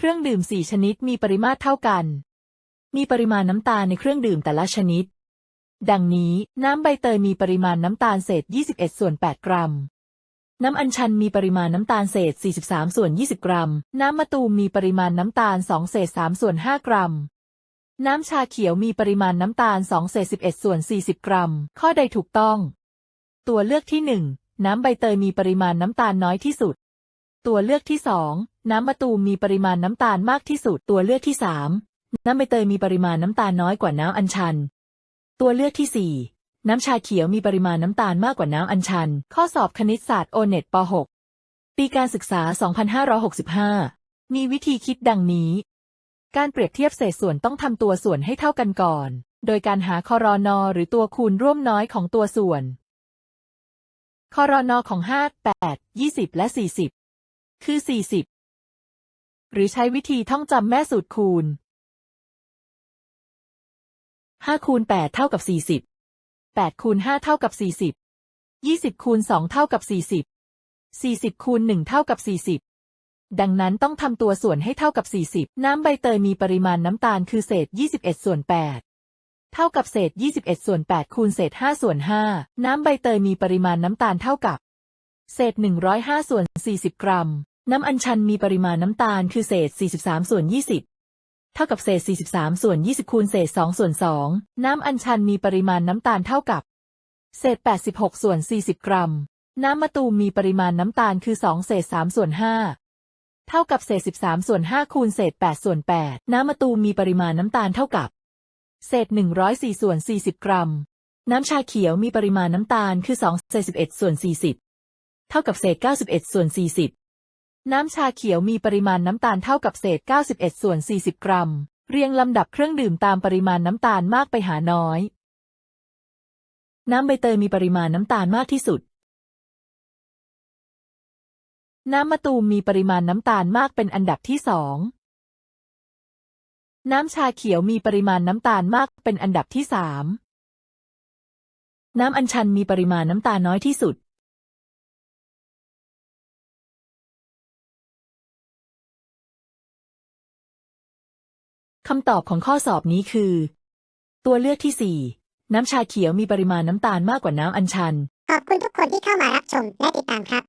เครื่องดื่มสี่ชนิดมีปริมาตรเท่ากัน มีปริมาณน้ำตาลในเครื่องดื่มแต่ละชนิด ดังนี้น้ำใบเตยมีปริมาณน้ำตาลเศษ 21 ส่วน 8 กรัม น้ำอัญชันมีปริมาณน้ำตาลเศษ 43 ส่วน 20 กรัม น้ำมะตูมมีปริมาณน้ำตาล 2 เศษ 3 ส่วน 5 กรัม น้ำชาเขียวมีปริมาณน้ำตาล 2 เศษ 11 ส่วน 40 กรัม ข้อใดถูกต้อง ตัวเลือกที่ 1 น้ำใบเตยมีปริมาณน้ำตาลน้อยที่สุด ตัวเลือกที่2น้ำมะตูมมีปริมาณน้ำตาลมากที่สุด ตัวเลือกที่3น้ำใบเตยมีปริมาณน้ำตาลน้อยกว่าน้ำอัญชัน ตัวเลือกที่4น้ำชาเขียวมีปริมาณน้ำตาลมากกว่าน้ำอัญชัน ข้อสอบคณิตศาสตร์โอเน็ตป .6 ปีการศึกษา 2565 มีวิธีคิดดังนี้ การเปรียบเทียบเศษส่วนต้องทำตัวส่วนให้เท่ากันก่อน โดยการหาคอรอนอหรือตัวคูณร่วมน้อยของตัวส่วนคอรอนอของ 5 8 20 และ 40 คือ 40 หรือใช้วิธีท่องจำแม่สูตรคูณ 5 คูณ 8 เท่ากับ 40 8 คูณ 5 เท่ากับ 40 20 คูณ 2 เท่ากับ 40 40 คูณ 1 เท่ากับ 40 ดังนั้นต้องทำตัวส่วนให้เท่ากับ 40 น้ำใบเตยมีปริมาณน้ำตาลคือเศษ 21 ส่วน 8เท่ากับเศษ 21 ส่วน 8 คูณเศษ 5 ส่วน 5 น้ำใบเตยมีปริมาณน้ำตาลเท่ากับ เศษ 105 ส่วน 40 กรัม น้ำอัญชันมีปริมาณน้ำตาลคือเศษ 43 ส่วน 20 เท่ากับเศษ 43 ส่วน 20 คูณเศษ 2 ส่วน 2 น้ำอัญชันมีปริมาณน้ำตาลเท่ากับ เศษ 86 ส่วน 40 กรัม น้ำมะตูมมีปริมาณน้ำตาลคือ 2 เศษ 3 ส่วน 5 เท่ากับเศษ 13 ส่วน 5 คูณเศษ 8 ส่วน 8 น้ำมะตูมมีปริมาณน้ำตาลเท่ากับ เศษ 104 ส่วน 40 กรัม น้ำชาเขียวมีปริมาณน้ำตาลคือ 2 เศษ 11 ส่วน 40 เท่ากับเศษ 91 ส่วน 40 น้ำชาเขียวมีปริมาณน้ำตาลเท่ากับเศษ 91 ส่วน 40 กรัม เรียงลำดับเครื่องดื่มตามปริมาณน้ำตาลมากไปหาน้อย น้ำใบเตยมีปริมาณน้ำตาลมากที่สุด น้ำมะตูมมีปริมาณน้ำตาลมากเป็นอันดับที่สองน้ำชาเขียวมีปริมาณน้ำตาลมากเป็นอันดับที่สามน้ำอัญชันมีปริมาณน้ำตาลน้อยที่สุด คำตอบของข้อสอบนี้คือ ตัวเลือกที่สี่น้ำชาเขียวมีปริมาณน้ำตาลมากกว่าน้ำอัญชัน ขอบคุณทุกคนที่เข้ามารับชมและติดตามครับ